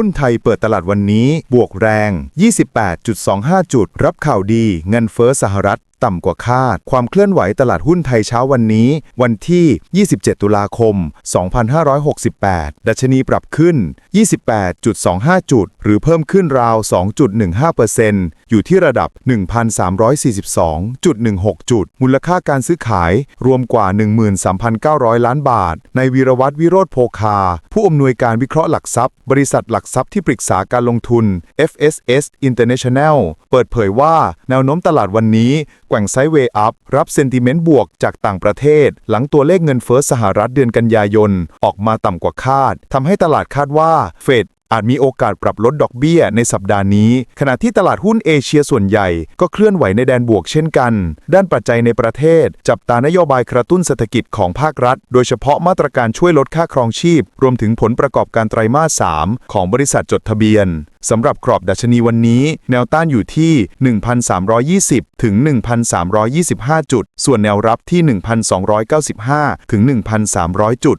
หุ้นไทยเปิดตลาดวันนี้ บวกแรง 28.25 จุด รับข่าวดี เงินเฟ้อสหรัฐต่ำกว่าคาด ความเคลื่อนไหวตลาดหุ้นไทยเช้าวันนี้ วันที่ 27 ตุลาคม 2568 ดัชนีปรับขึ้น 28.25 จุด หรือเพิ่มขึ้นราว 2.15%อยู่ที่ระดับ 1,342.16 จุด มูลค่าการซื้อขายรวมกว่า 13,900 ล้านบาท ในวีรวัตรวิโรธโพคา ผู้อำนวยการวิเคราะห์หลักทรัพย์ บริษัทหลักทรัพย์ที่ปรึกษาการลงทุน FSS International เปิดเผยว่าแนวโน้มตลาดวันนี้แกว่งไซด์เวย์อัพรับเซนติเมนต์บวกจากต่างประเทศ หลังตัวเลขเงินเฟ้อสหรัฐเดือนกันยายน ออกมาต่ำกว่าคาดทำให้ตลาดคาดว่าเฟด อาจมีโอกาสปรับลดดอกเบี้ยในสัปดาห์นี้ ขณะที่ตลาดหุ้นเอเชียส่วนใหญ่ก็เคลื่อนไหวในแดนบวกเช่นกัน ด้านปัจจัยในประเทศ จับตานโยบายกระตุ้นเศรษฐกิจของภาครัฐ โดยเฉพาะมาตรการช่วยลดค่าครองชีพ รวมถึงผลประกอบการไตรมาส 3 ของบริษัทจดทะเบียนสำหรับกรอบดัชนีวันนี้ แนวต้านอยู่ที่ 1,320 ถึง 1,325 จุด ส่วนแนวรับที่ 1,295 ถึง 1,300 จุด